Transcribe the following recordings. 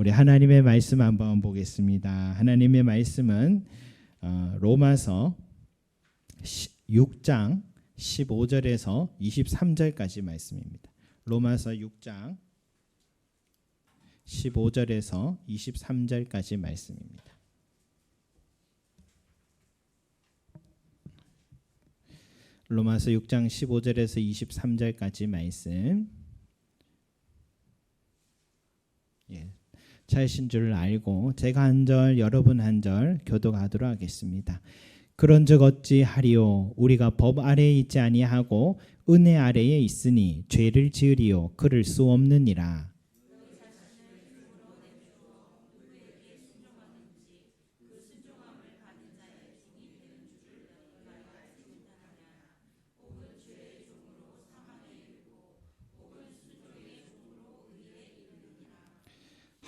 우리 하나님의 말씀 한번 보겠습니다. 하나님의 말씀은 어, 로마서 6장 15절에서 23절까지 말씀입니다. 로마서 6장 15절에서 23절까지 말씀입니다. 로마서 6장 15절에서 23절까지 말씀. 예. 차이신 줄 알고 제가 한 절 여러분 한 절 교독하도록 하겠습니다. 그런즉 어찌 하리요 우리가 법 아래에 있지 아니하고 은혜 아래에 있으니 죄를 지으리요 그를 수 없느니라.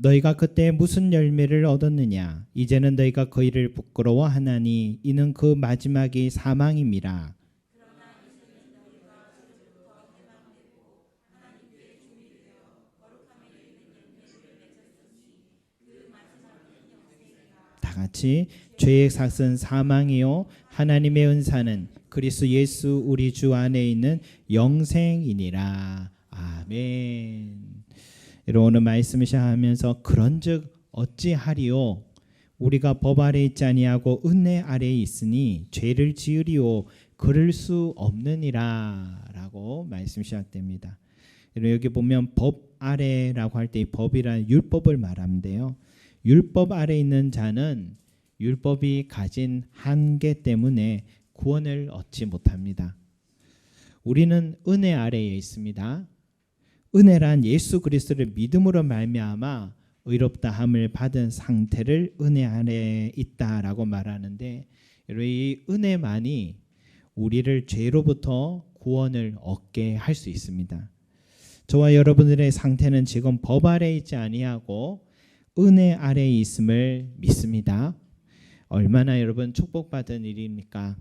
너희가 그때 무슨 열매를 얻었느냐? 이제는 너희가 그 일을 부끄러워하나니 이는 그 마지막이 사망임이라. 다 같이 죄의 삭은 사망이요. 하나님의 은사는 그리스도 예수 우리 주 안에 있는 영생이니라. 아멘. 여러분 오늘 말씀을 시작하면서 그런즉 어찌하리요 우리가 법 아래 있지 아니하고 은혜 아래에 있으니 죄를 지으리요 그럴 수 없느니라라고 말씀 시작됩니다. 여러분 여기 보면 법 아래라고 할 때 이 법이란 율법을 말하는데요. 율법 아래 있는 자는 율법이 가진 한계 때문에 구원을 얻지 못합니다. 우리는 은혜 아래에 있습니다. 은혜란 예수 그리스도를 믿음으로 말미암아 의롭다 함을 받은 상태를 은혜 안에 있다라고 말하는데 이 은혜만이 우리를 죄로부터 구원을 얻게 할 수 있습니다. 저와 여러분들의 상태는 지금 법 아래 있지 아니하고 은혜 아래에 있음을 믿습니다. 얼마나 여러분 축복받은 일입니까?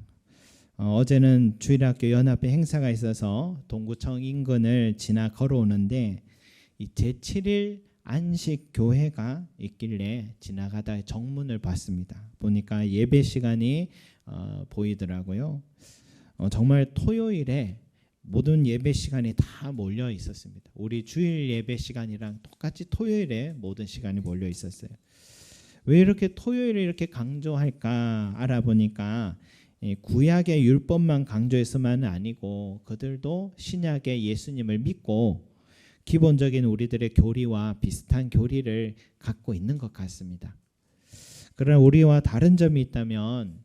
어, 제는 주일학교 연합회 행사가 있어서 동구청 인근을 지나 걸어오는데 이 제7일 안식 교회가 있길래 지나가다 정문을 봤습니다. 보니까 예배 시간이 어, 보이더라고요. 어, 정말 토요일에 모든 예배 시간이 다 몰려 있었습니다. 우리 주일 예배 시간이랑 똑같이 토요일에 모든 시간이 몰려 있었어요. 왜 이렇게 토요일을 이렇게 강조할까 알아보니까 구약의 율법만 강조해서만은 아니고 그들도 신약의 예수님을 믿고 기본적인 우리들의 교리와 비슷한 교리를 갖고 있는 것 같습니다. 그러나 우리와 다른 점이 있다면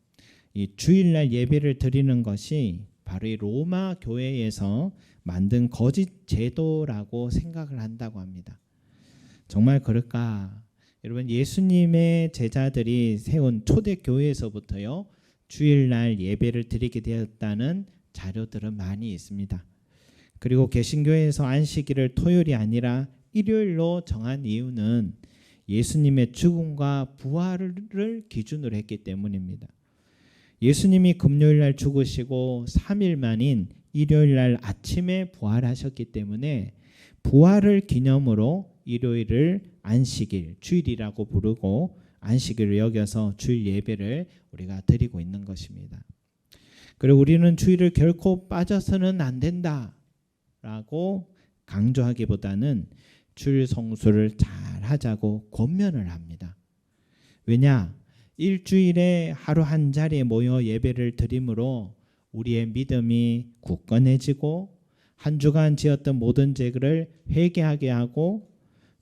이 주일날 예배를 드리는 것이 바로 이 로마 교회에서 만든 거짓 제도라고 생각을 한다고 합니다. 정말 그럴까? 여러분 예수님의 제자들이 세운 초대 교회에서부터요 주일날 예배를 드리게 되었다는 자료들은 많이 있습니다. 그리고 개신교에서 안식일을 토요일이 아니라 일요일로 정한 이유는 예수님의 죽음과 부활을 기준으로 했기 때문입니다. 예수님이 금요일 날 죽으시고 3일 만인 일요일 날 아침에 부활하셨기 때문에 부활을 기념으로 일요일을 안식일, 주일이라고 부르고 안식일을 여겨서 주일 예배를 우리가 드리고 있는 것입니다. 그리고 우리는 주일을 결코 빠져서는 안 된다라고 강조하기보다는 주일 성수를 잘 하자고 권면을 합니다. 왜냐? 일주일에 하루 한 자리에 모여 예배를 드림으로 우리의 믿음이 굳건해지고 한 주간 지었던 모든 죄를 회개하게 하고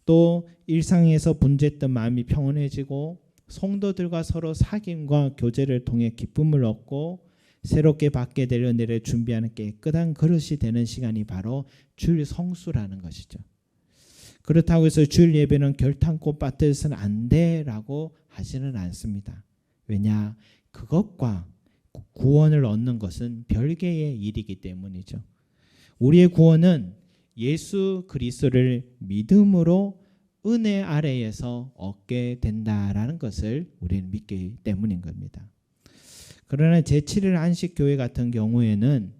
또 일상에서 분주했던 마음이 평온해지고 성도들과 서로 사귐과 교제를 통해 기쁨을 얻고 새롭게 받게 될 은혜를 준비하는 깨끗한 그릇이 되는 시간이 바로 줄 성수라는 것이죠. 그렇다고 해서 주일 예배는 결탄코 빠뜨려서는 안 돼라고 하지는 않습니다. 왜냐? 그것과 구원을 얻는 것은 별개의 일이기 때문이죠. 우리의 구원은 예수 그리스도를 믿음으로 은혜 아래에서 얻게 된다라는 것을 우리는 믿기 때문인 겁니다. 그러나 제7일 안식 교회 같은 경우에는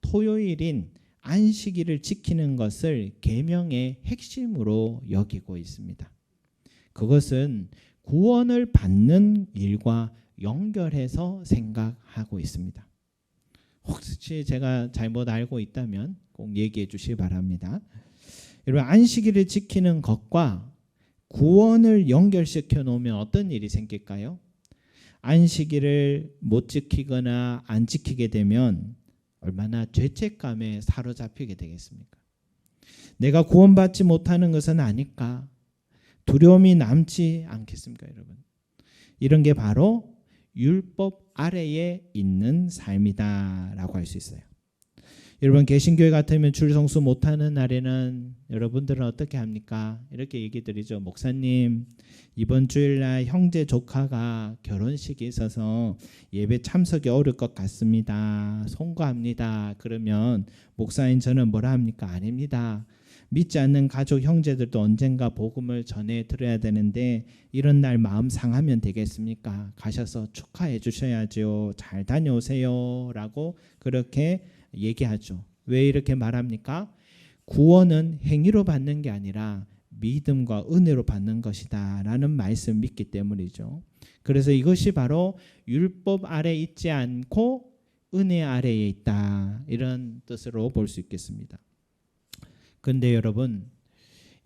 토요일인 안식일을 지키는 것을 계명의 핵심으로 여기고 있습니다. 그것은 구원을 받는 일과 연결해서 생각하고 있습니다. 혹시 제가 잘못 알고 있다면 꼭 얘기해 주시기 바랍니다. 여러분 안식일을 지키는 것과 구원을 연결시켜 놓으면 어떤 일이 생길까요? 안식일을 못 지키거나 안 지키게 되면 얼마나 죄책감에 사로잡히게 되겠습니까? 내가 구원받지 못하는 것은 아닐까? 두려움이 남지 않겠습니까, 여러분? 이런 게 바로 율법 아래에 있는 삶이다라고 할 수 있어요. 여러분 개신교회 같으면 줄성수 못하는 날에는 여러분들은 어떻게 합니까? 이렇게 얘기 드리죠. 목사님 이번 주일날 형제 조카가 결혼식이 있어서 예배 참석이 어려울 것 같습니다. 송구합니다. 그러면 목사님 저는 뭐라 합니까? 아닙니다. 믿지 않는 가족 형제들도 언젠가 복음을 전해 드려야 되는데 이런 날 마음 상하면 되겠습니까? 가셔서 축하해 주셔야죠. 잘 다녀오세요라고 그렇게 얘기하죠. 왜 이렇게 말합니까? 구원은 행위로 받는 게 아니라 믿음과 은혜로 받는 것이다 라는 말씀 믿기 때문이죠. 그래서 이것이 바로 율법 아래 있지 않고 은혜 아래에 있다 이런 뜻으로 볼 수 있겠습니다. 근데 여러분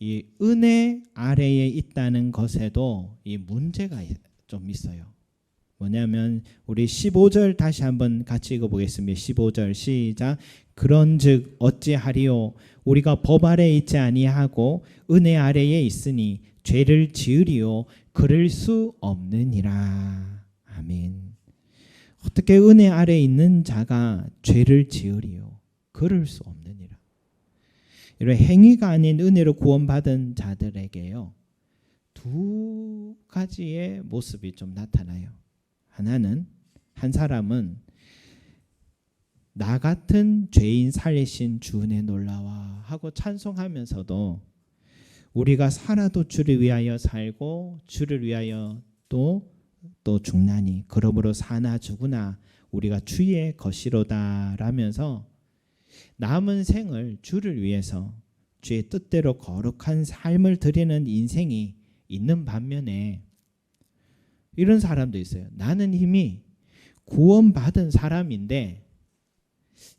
이 은혜 아래에 있다는 것에도 이 문제가 좀 있어요. 뭐냐면 우리 15절 다시 한번 같이 읽어 보겠습니다. 15절 시작. 그런즉 어찌하리요 우리가 법 아래에 있지 아니하고 은혜 아래에 있으니 죄를 지으리요 그럴 수 없느니라. 아멘. 어떻게 은혜 아래에 있는 자가 죄를 지으리요 그럴 수 없느니라. 이런 행위가 아닌 은혜로 구원받은 자들에게요. 두 가지의 모습이 좀 나타나요. 하나는 한 사람은 나 같은 죄인 살리신 주 은혜 놀라와 하고 찬송하면서도 우리가 살아도 주를 위하여 살고 주를 위하여 또 또 죽나니 그러므로 사나 죽으나 우리가 주의 것이로다라면서 남은 생을 주를 위해서 주의 뜻대로 거룩한 삶을 드리는 인생이 있는 반면에 이런 사람도 있어요. 나는 이미 구원받은 사람인데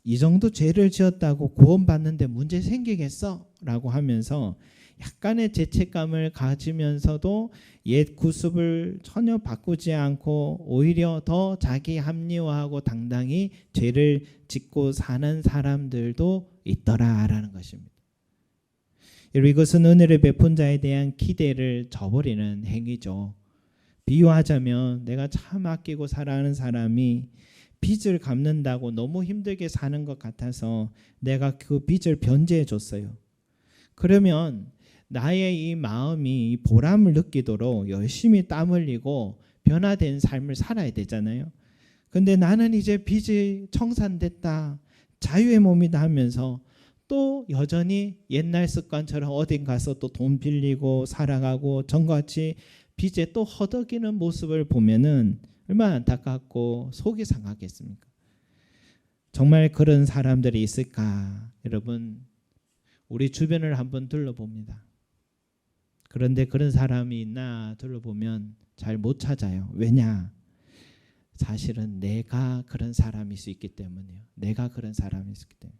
이 정도 죄를 지었다고 구원받는데 문제 생기겠어? 라고 하면서 약간의 죄책감을 가지면서도 옛 구습을 전혀 바꾸지 않고 오히려 더 자기 합리화하고 당당히 죄를 짓고 사는 사람들도 있더라라는 것입니다. 이것은 은혜를 베푼 자에 대한 기대를 저버리는 행위죠. 비유하자면 내가 참 아끼고 사랑하는 사람이 빚을 갚는다고 너무 힘들게 사는 것 같아서 내가 그 빚을 변제해 줬어요. 그러면 나의 이 마음이 보람을 느끼도록 열심히 땀 흘리고 변화된 삶을 살아야 되잖아요. 근데 나는 이제 빚이 청산됐다. 자유의 몸이다 하면서 또 여전히 옛날 습관처럼 어딘 가서 또 돈 빌리고 살아가고 전같이 빚에 또 허덕이는 모습을 보면은 얼마나 안타깝고 속이 상하겠습니까? 정말 그런 사람들이 있을까? 여러분, 우리 주변을 한번 둘러봅니다. 그런데 그런 사람이 있나 둘러보면 잘 못 찾아요. 왜냐? 사실은 내가 그런 사람일 수 있기 때문이에요. 내가 그런 사람이 있기 때문에.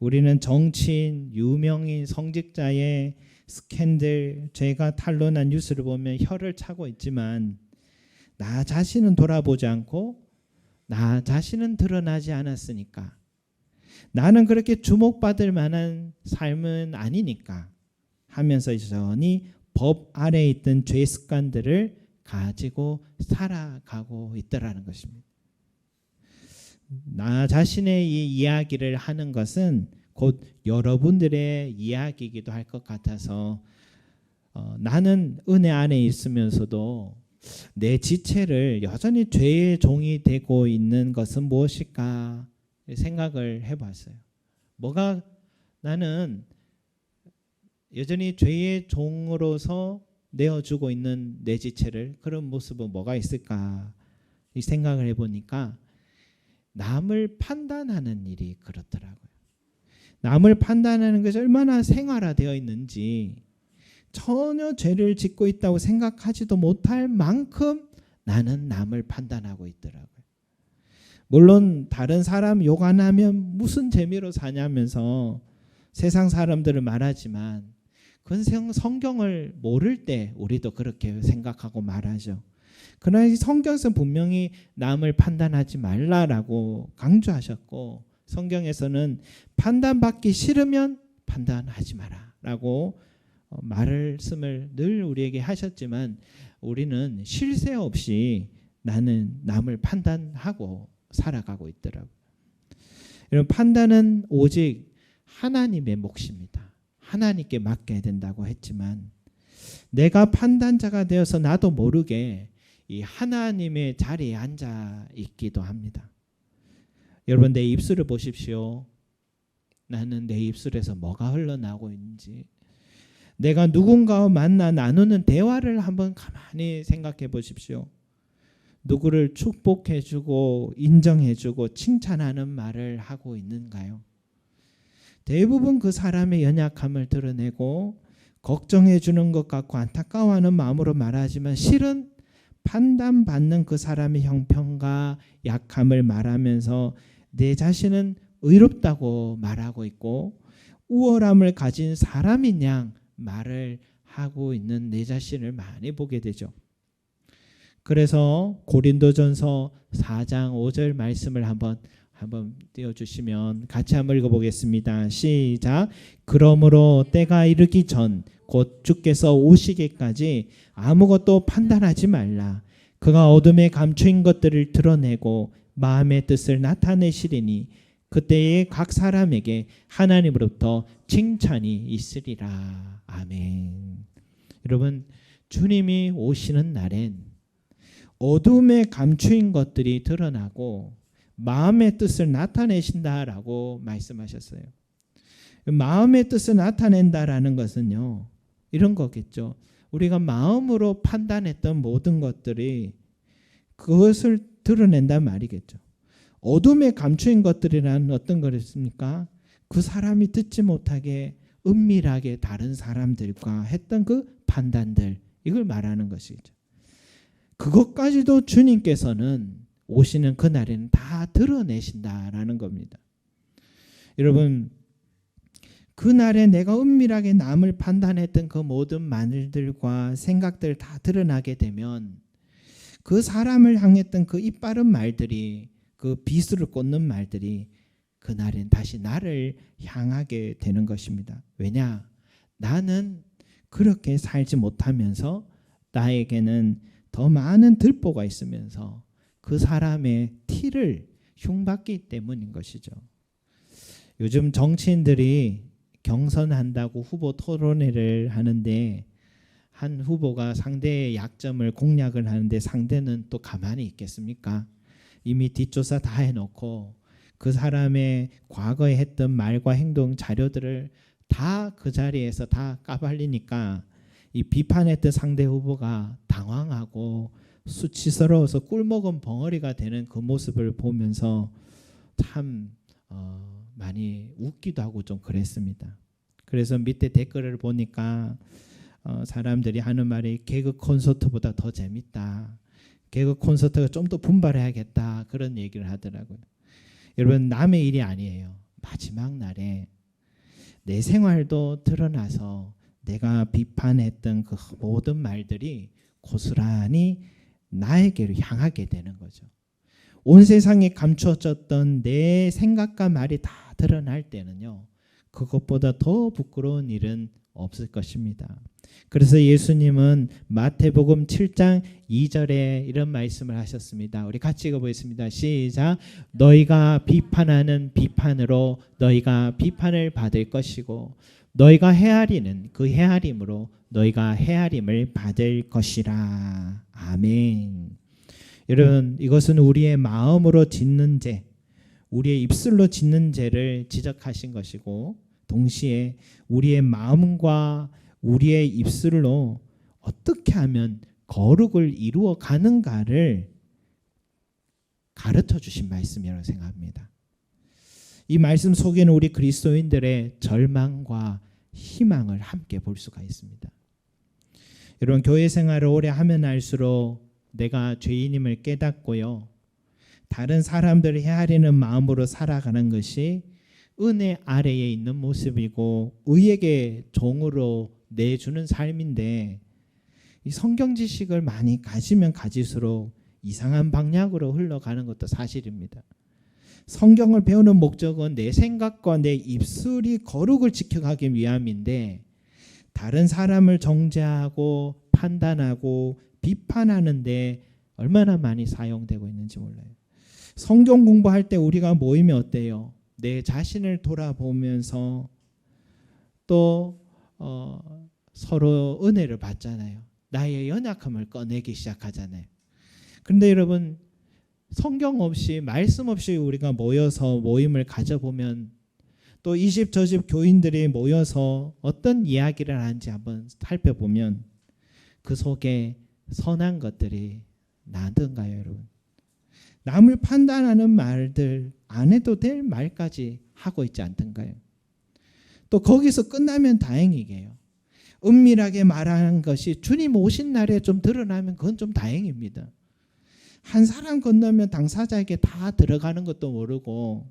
우리는 정치인, 유명인, 성직자의 스캔들, 죄가 탄로난 뉴스를 보면 혀를 차고 있지만 나 자신은 돌아보지 않고 나 자신은 드러나지 않았으니까 나는 그렇게 주목받을 만한 삶은 아니니까 하면서 여전히 법 아래에 있던 죄 습관들을 가지고 살아가고 있더라는 것입니다. 나 자신의 이 이야기를 하는 것은 곧 여러분들의 이야기이기도 할 것 같아서 어, 나는 은혜 안에 있으면서도 내 지체를 여전히 죄의 종이 되고 있는 것은 무엇일까 생각을 해봤어요. 뭐가 나는 여전히 죄의 종으로서 내어주고 있는 내 지체를 그런 모습은 뭐가 있을까 이 생각을 해보니까 남을 판단하는 일이 그렇더라고요. 남을 판단하는 것이 얼마나 생활화되어 있는지 전혀 죄를 짓고 있다고 생각하지도 못할 만큼 나는 남을 판단하고 있더라고요. 물론 다른 사람 욕 안 하면 무슨 재미로 사냐면서 세상 사람들을 말하지만 그건 성- 성경을 모를 때 우리도 그렇게 생각하고 말하죠. 그러나 이 성경에서 분명히 남을 판단하지 말라라고 강조하셨고 성경에서는 판단받기 싫으면 판단하지 마라 라고 어, 말씀을 늘 우리에게 하셨지만 우리는 쉴 새 없이 나는 남을 판단하고 살아가고 있더라고요. 여러분 판단은 오직 하나님의 몫입니다. 하나님께 맡겨야 된다고 했지만 내가 판단자가 되어서 나도 모르게 이 하나님의 자리에 앉아 있기도 합니다. 여러분 내 입술을 보십시오. 나는 내 입술에서 뭐가 흘러나오고 있는지 내가 누군가와 만나 나누는 대화를 한번 가만히 생각해 보십시오. 누구를 축복해 주고 인정해 주고 칭찬하는 말을 하고 있는가요? 대부분 그 사람의 연약함을 드러내고 걱정해 주는 것 같고 안타까워하는 마음으로 말하지만 실은 판단받는 그 사람의 형편과 약함을 말하면서 내 자신은 의롭다고 말하고 있고 우월함을 가진 사람인 양 말을 하고 있는 내 자신을 많이 보게 되죠. 그래서 고린도전서 4장 5절 말씀을 한번 한번 띄워 주시면 같이 한번 읽어 보겠습니다. 시작. 그러므로 때가 이르기 전 곧 주께서 오시기까지 아무것도 판단하지 말라. 그가 어둠에 감추인 것들을 드러내고 마음의 뜻을 나타내시리니 그때에 각 사람에게 하나님으로부터 칭찬이 있으리라. 아멘. 여러분 주님이 오시는 날엔 어둠에 감추인 것들이 드러나고 마음의 뜻을 나타내신다라고 말씀하셨어요. 마음의 뜻을 나타낸다라는 것은요. 이런 거겠죠. 우리가 마음으로 판단했던 모든 것들이 그것을 드러낸단 말이겠죠. 어둠에 감추인 것들이란 어떤 거였습니까? 그 사람이 듣지 못하게 은밀하게 다른 사람들과 했던 그 판단들 이걸 말하는 것이죠. 그것까지도 주님께서는 오시는 그날에는 다 드러내신다라는 겁니다. 여러분 그날에 내가 은밀하게 남을 판단했던 그 모든 말들과 생각들 다 드러나게 되면 그 사람을 향했던 그 이빠른 말들이 그 비수를 꽂는 말들이 그날엔 다시 나를 향하게 되는 것입니다. 왜냐? 나는 그렇게 살지 못하면서 나에게는 더 많은 들보가 있으면서 그 사람의 티를 흉받기 때문인 것이죠. 요즘 정치인들이 경선한다고 후보 토론회를 하는데 한 후보가 상대의 약점을 공략을 하는데 상대는 또 가만히 있겠습니까? 이미 뒷조사 다 해놓고 그 사람의 과거에 했던 말과 행동 자료들을 다 그 자리에서 다 까발리니까 이 비판했던 상대 후보가 당황하고 수치스러워서 꿀먹은 벙어리가 되는 그 모습을 보면서 참 어, 많이 웃기도 하고 좀 그랬습니다. 그래서 밑에 댓글을 보니까 어, 사람들이 하는 말이 개그 콘서트보다 더 재밌다. 개그 콘서트가 좀 더 분발해야겠다 그런 얘기를 하더라고요. 여러분 남의 일이 아니에요. 마지막 날에 내 생활도 드러나서 내가 비판했던 그 모든 말들이 고스란히 나에게로 향하게 되는 거죠. 온 세상에 감춰졌던 내 생각과 말이 다 드러날 때는요. 그것보다 더 부끄러운 일은 없을 것입니다. 그래서 예수님은 마태복음 7장 2절에 이런 말씀을 하셨습니다. 우리 같이 읽어보겠습니다. 시작. 너희가 비판하는 비판으로 너희가 비판을 받을 것이고 너희가 헤아리는 그 헤아림으로 너희가 헤아림을 받을 것이라. 아멘. 여러분 이것은 우리의 마음으로 짓는 죄, 우리의 입술로 짓는 죄를 지적하신 것이고 동시에 우리의 마음과 우리의 입술로 어떻게 하면 거룩을 이루어 가는가를 가르쳐 주신 말씀이라고 생각합니다. 이 말씀 속에는 우리 그리스도인들의 절망과 희망을 함께 볼 수가 있습니다. 여러분 교회 생활을 오래 하면 할수록 내가 죄인임을 깨닫고요. 다른 사람들을 헤아리는 마음으로 살아가는 것이 은혜 아래에 있는 모습이고 의에게 종으로 내주는 삶인데 이 성경 지식을 많이 가지면 가질수록 이상한 방향으로 흘러가는 것도 사실입니다. 성경을 배우는 목적은 내 생각과 내 입술이 거룩을 지켜가기 위함인데 다른 사람을 정죄하고 판단하고 비판하는데 얼마나 많이 사용되고 있는지 몰라요. 성경 공부할 때 우리가 모이면 어때요? 내 자신을 돌아보면서 또 어, 서로 은혜를 받잖아요. 나의 연약함을 꺼내기 시작하잖아요. 그런데 여러분 성경 없이 말씀 없이 우리가 모여서 모임을 가져보면 또 이 집 저 집 교인들이 모여서 어떤 이야기를 하는지 한번 살펴보면 그 속에 선한 것들이 나든가요, 여러분? 남을 판단하는 말들 안 해도 될 말까지 하고 있지 않던가요? 또 거기서 끝나면 다행이게요. 은밀하게 말하는 것이 주님 오신 날에 좀 드러나면 그건 좀 다행입니다. 한 사람 건너면 당사자에게 다 들어가는 것도 모르고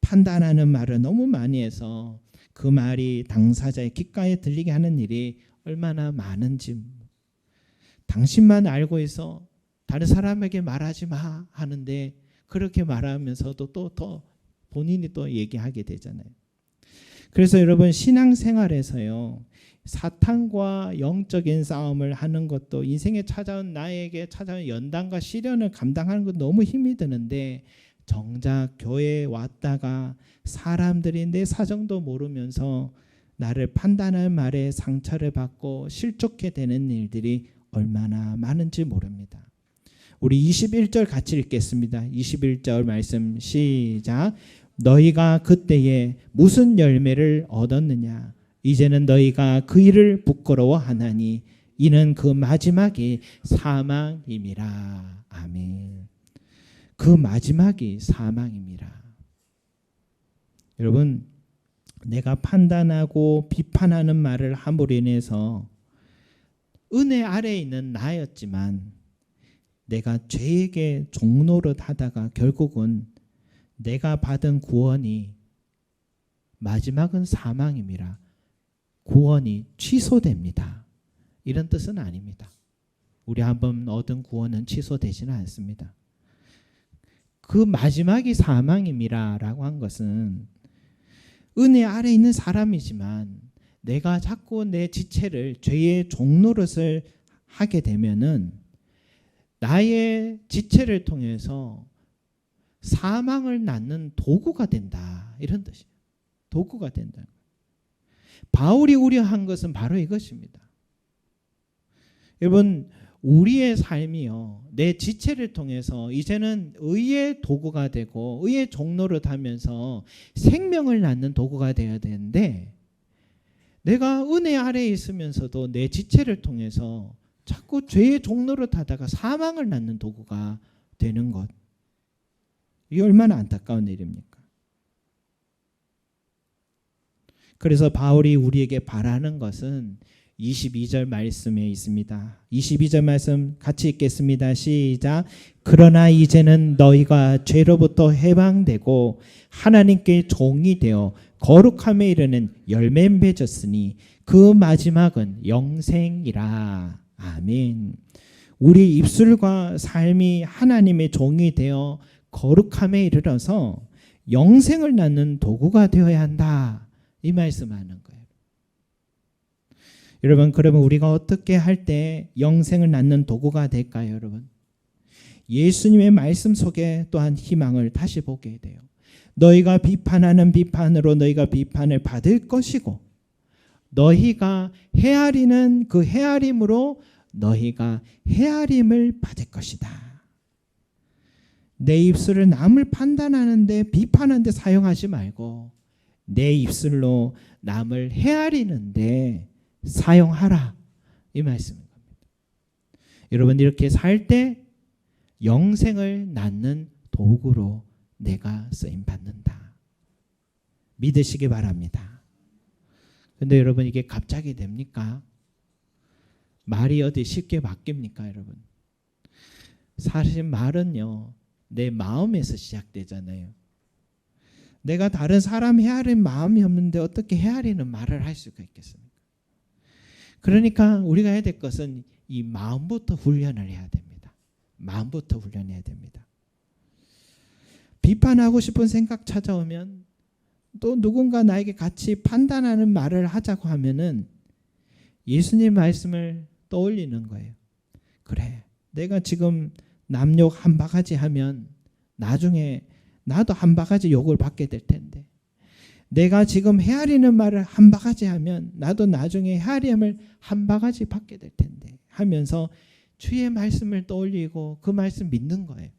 판단하는 말을 너무 많이 해서 그 말이 당사자의 귓가에 들리게 하는 일이 얼마나 많은지 당신만 알고 있어 다른 사람에게 말하지 마 하는데 그렇게 말하면서도 또 더 본인이 또 얘기하게 되잖아요. 그래서 여러분 신앙생활에서요 사탄과 영적인 싸움을 하는 것도 인생에 찾아온 나에게 찾아온 연단과 시련을 감당하는 것 너무 힘이 드는데 정작 교회에 왔다가 사람들이 내 사정도 모르면서 나를 판단할 말에 상처를 받고 실족해 되는 일들이 얼마나 많은지 모릅니다. 우리 21절 같이 읽겠습니다. 21절 말씀 시작. 너희가 그때에 무슨 열매를 얻었느냐? 이제는 너희가 그 일을 부끄러워하나니 이는 그 마지막이 사망임이라. 아멘. 그 마지막이 사망입니다. 여러분, 내가 판단하고 비판하는 말을 함으로 인해서 은혜 아래에 있는 나였지만 내가 죄에게 종노릇 하다가 결국은 내가 받은 구원이 마지막은 사망입니다. 구원이 취소됩니다. 이런 뜻은 아닙니다. 우리 한번 얻은 구원은 취소되지는 않습니다. 그 마지막이 사망임이라라고 한 것은 은혜 아래 있는 사람이지만 내가 자꾸 내 지체를 죄의 종노릇을 하게 되면은 나의 지체를 통해서 사망을 낳는 도구가 된다 이런 뜻이에요. 도구가 된다. 바울이 우려한 것은 바로 이것입니다. 여러분 우리의 삶이요 내 지체를 통해서 이제는 의의 도구가 되고 의의 종로를 하면서 생명을 낳는 도구가 되어야 되는데 내가 은혜 아래에 있으면서도 내 지체를 통해서 자꾸 죄의 종로를 타다가 사망을 낳는 도구가 되는 것 이게 얼마나 안타까운 일입니까? 그래서 바울이 우리에게 바라는 것은 22절 말씀에 있습니다. 22절 말씀 같이 읽겠습니다. 시작. 그러나 이제는 너희가 죄로부터 해방되고 하나님께 종이 되어 거룩함에 이르는 열매 맺었으니 그 마지막은 영생이라. 아멘. 우리 입술과 삶이 하나님의 종이 되어 거룩함에 이르러서 영생을 낳는 도구가 되어야 한다. 이 말씀하는 거예요. 여러분 그러면 우리가 어떻게 할 때 영생을 낳는 도구가 될까요, 여러분? 예수님의 말씀 속에 또한 희망을 다시 보게 돼요. 너희가 비판하는 비판으로 너희가 비판을 받을 것이고 너희가 헤아리는 그 헤아림으로 너희가 헤아림을 받을 것이다. 내 입술을 남을 판단하는데 비판하는데 사용하지 말고 내 입술로 남을 헤아리는데 사용하라 이 말씀인 겁니다. 여러분 이렇게 살 때 영생을 낳는 도구로 내가 쓰임 받는다. 믿으시기 바랍니다. 근데 여러분 이게 갑자기 됩니까? 말이 어디 쉽게 바뀝니까, 여러분? 사실 말은요. 내 마음에서 시작되잖아요. 내가 다른 사람 헤아릴 마음이 없는데 어떻게 헤아리는 말을 할 수가 있겠습니까? 그러니까 우리가 해야 될 것은 이 마음부터 훈련을 해야 됩니다. 마음부터 훈련해야 됩니다. 비판하고 싶은 생각 찾아오면 또 누군가 나에게 같이 판단하는 말을 하자고 하면은 예수님 말씀을 떠올리는 거예요. 그래, 내가 지금 남욕 한 바가지 하면 나중에 나도 한 바가지 욕을 받게 될 텐데 내가 지금 헤아리는 말을 한 바가지 하면 나도 나중에 헤아림을 한 바가지 받게 될 텐데 하면서 주의 말씀을 떠올리고 그 말씀 믿는 거예요.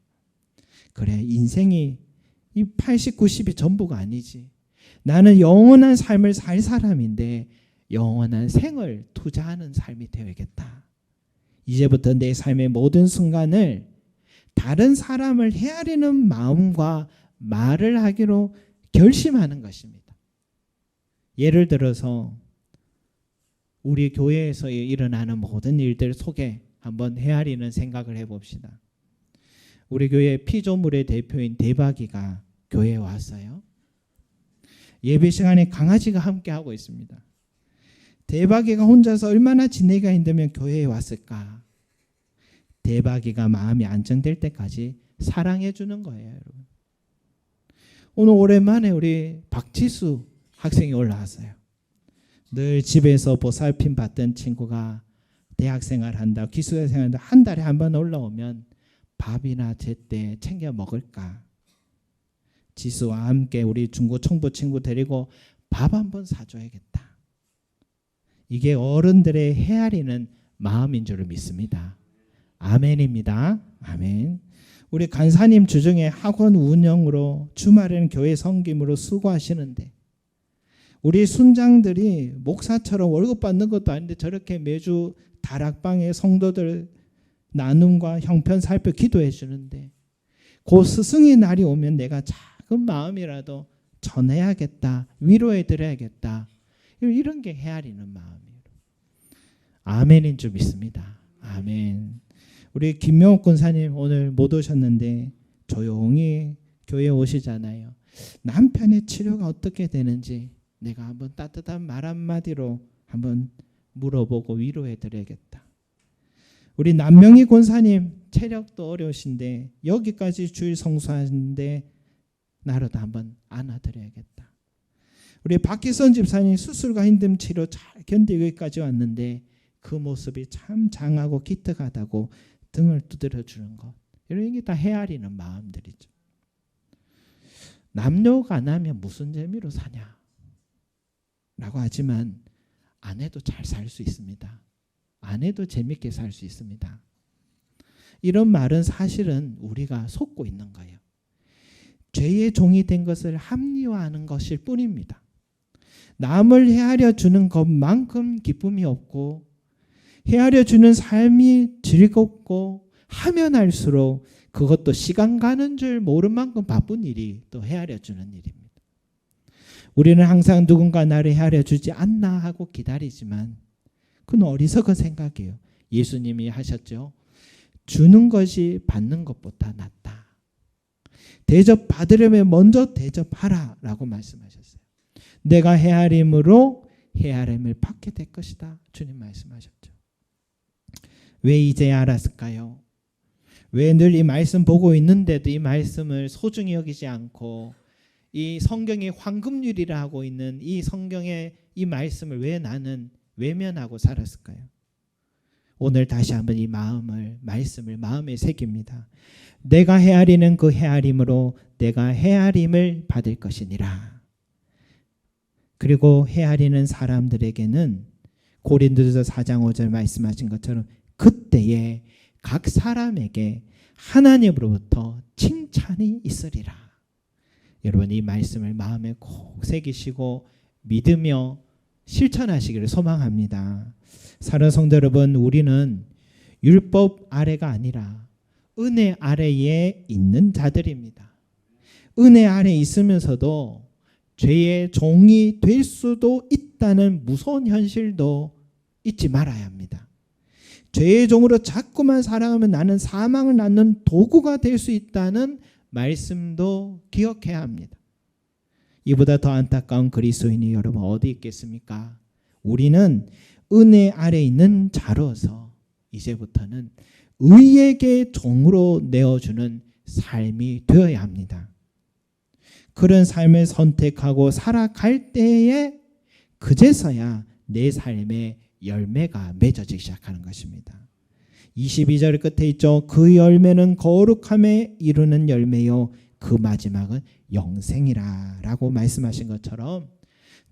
그래 인생이 이 80, 90이 전부가 아니지. 나는 영원한 삶을 살 사람인데 영원한 생을 투자하는 삶이 되어야겠다. 이제부터 내 삶의 모든 순간을 다른 사람을 헤아리는 마음과 말을 하기로 결심하는 것입니다. 예를 들어서 우리 교회에서 일어나는 모든 일들 속에 한번 헤아리는 생각을 해봅시다. 우리 교회 피조물의 대표인 대박이가 교회에 왔어요. 예배 시간에 강아지가 함께 하고 있습니다. 대박이가 혼자서 얼마나 지내기가 힘들면 교회에 왔을까? 대박이가 마음이 안정될 때까지 사랑해 주는 거예요, 여러분. 오늘 오랜만에 우리 박지수 학생이 올라왔어요. 늘 집에서 보살핌 받던 친구가 대학생활 한다, 기숙사생활 한다, 한 달에 한 번 올라오면 밥이나 제때 챙겨 먹을까? 지수와 함께 우리 중고 청부 친구 데리고 밥 한 번 사줘야겠다. 이게 어른들의 헤아리는 마음인 줄 믿습니다. 아멘입니다. 아멘. 우리 간사님 주중에 학원 운영으로 주말에는 교회 성김으로 수고하시는데 우리 순장들이 목사처럼 월급 받는 것도 아닌데 저렇게 매주 다락방에 성도들 나눔과 형편 살펴 기도해 주는데 그 스승의 날이 오면 내가 작은 마음이라도 전해야겠다 위로해 드려야겠다 이런 게 헤아리는 마음이에요. 아멘인 줄 믿습니다. 아멘. 우리 김명옥 군사님 오늘 못 오셨는데 조용히 교회 오시잖아요. 남편의 치료가 어떻게 되는지 내가 한번 따뜻한 말 한마디로 한번 물어보고 위로해 드려야겠다. 우리 남명희 권사님 체력도 어려우신데 여기까지 주일 성수하는데 나라도 한번 안아드려야겠다. 우리 박기선 집사님 수술과 힘든 치료 잘 견디고 여기까지 왔는데 그 모습이 참 장하고 기특하다고 등을 두드려 주는 것. 이런 게 다 헤아리는 마음들이죠. 남욕 안 하면 무슨 재미로 사냐? 라고 하지만 아내도 잘 살 수 있습니다. 아내도 재밌게 살 수 있습니다. 이런 말은 사실은 우리가 속고 있는 거예요. 죄의 종이 된 것을 합리화하는 것일 뿐입니다. 남을 헤아려 주는 것만큼 기쁨이 없고 헤아려 주는 삶이 즐겁고 하면 할수록 그것도 시간 가는 줄 모른 만큼 바쁜 일이 또 헤아려 주는 일입니다. 우리는 항상 누군가 나를 헤아려 주지 않나 하고 기다리지만 그건 어리석은 생각이에요. 예수님이 하셨죠. 주는 것이 받는 것보다 낫다. 대접 받으려면 먼저 대접하라 라고 말씀하셨어요. 내가 헤아림으로 헤아림을 받게 될 것이다. 주님 말씀하셨죠. 왜 이제 알았을까요? 왜 늘 이 말씀 보고 있는데도 이 말씀을 소중히 여기지 않고 이 성경의 황금률이라 하고 있는 이 성경의 이 말씀을 왜 나는 외면하고 살았을까요? 오늘 다시 한번 이 마음을 말씀을 마음에 새깁니다. 내가 헤아리는 그 헤아림으로 내가 헤아림을 받을 것이니라. 그리고 헤아리는 사람들에게는 고린도서 4장 5절 말씀하신 것처럼 그때에 각 사람에게 하나님으로부터 칭찬이 있으리라. 여러분 이 말씀을 마음에 꼭 새기시고 믿으며 실천하시기를 소망합니다. 사랑 성도 여러분, 우리는 율법 아래가 아니라 은혜 아래에 있는 자들입니다. 은혜 아래 있으면서도 죄의 종이 될 수도 있다는 무서운 현실도 잊지 말아야 합니다. 죄의 종으로 자꾸만 살아가면 나는 사망을 낳는 도구가 될 수 있다는 말씀도 기억해야 합니다. 이보다 더 안타까운 그리스도인이 여러분 어디 있겠습니까? 우리는 은혜 아래 있는 자로서 이제부터는 의에게 종으로 내어주는 삶이 되어야 합니다. 그런 삶을 선택하고 살아갈 때에 그제서야 내 삶의 열매가 맺어지기 시작하는 것입니다. 22절 끝에 있죠. 그 열매는 거룩함에 이루는 열매요. 그 마지막은 영생이라 라고 말씀하신 것처럼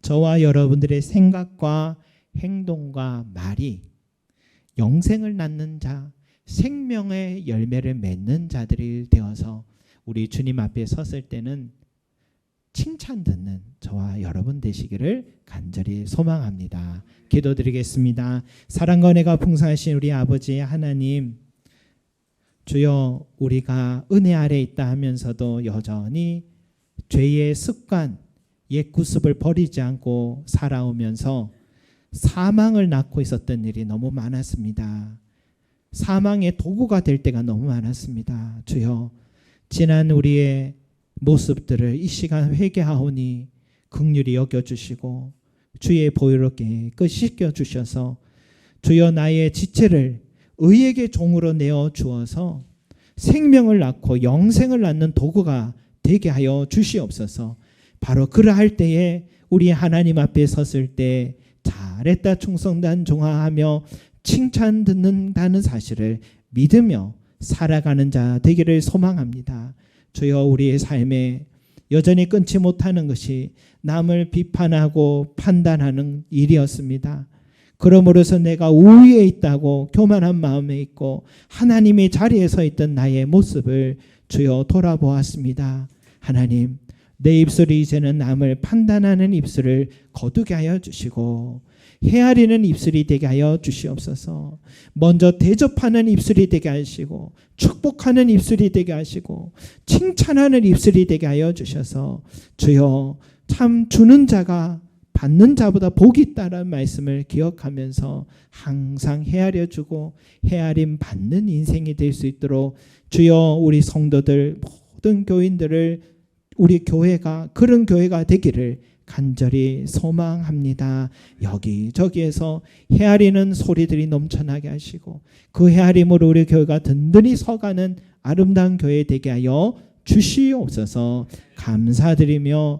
저와 여러분들의 생각과 행동과 말이 영생을 낳는 자, 생명의 열매를 맺는 자들이 되어서 우리 주님 앞에 섰을 때는 칭찬 듣는 저와 여러분 되시기를 간절히 소망합니다. 기도드리겠습니다. 사랑과 은혜가 풍성하신 우리 아버지 하나님 주여 우리가 은혜 아래 있다 하면서도 여전히 죄의 습관, 옛 구습을 버리지 않고 살아오면서 사망을 낳고 있었던 일이 너무 많았습니다. 사망의 도구가 될 때가 너무 많았습니다. 주여 지난 우리의 모습들을 이 시간 회개하오니 극률이 여겨주시고 주의 보혈롭게 씻겨 주셔서 주여 나의 지체를 의에게 종으로 내어 주어서 생명을 낳고 영생을 낳는 도구가 되게 하여 주시옵소서. 바로 그러할 때에 우리 하나님 앞에 섰을 때 잘했다 충성단 종하하며 칭찬 듣는다는 사실을 믿으며 살아가는 자 되기를 소망합니다. 주여 우리의 삶에 여전히 끊지 못하는 것이 남을 비판하고 판단하는 일이었습니다. 그러므로서 내가 우위에 있다고 교만한 마음에 있고 하나님의 자리에 서 있던 나의 모습을 주여 돌아보았습니다. 하나님, 내 입술이 이제는 남을 판단하는 입술을 거두게 하여 주시고 헤아리는 입술이 되게 하여 주시옵소서. 먼저 대접하는 입술이 되게 하시고 축복하는 입술이 되게 하시고 칭찬하는 입술이 되게 하여 주셔서 주여 참 주는 자가 받는 자보다 복이 있다는 말씀을 기억하면서 항상 헤아려 주고 헤아림 받는 인생이 될 수 있도록 주여 우리 성도들 모든 교인들을 우리 교회가 그런 교회가 되기를 간절히 소망합니다. 여기저기에서 헤아리는 소리들이 넘쳐나게 하시고 그 헤아림으로 우리 교회가 든든히 서가는 아름다운 교회 되게 하여 주시옵소서 감사드리며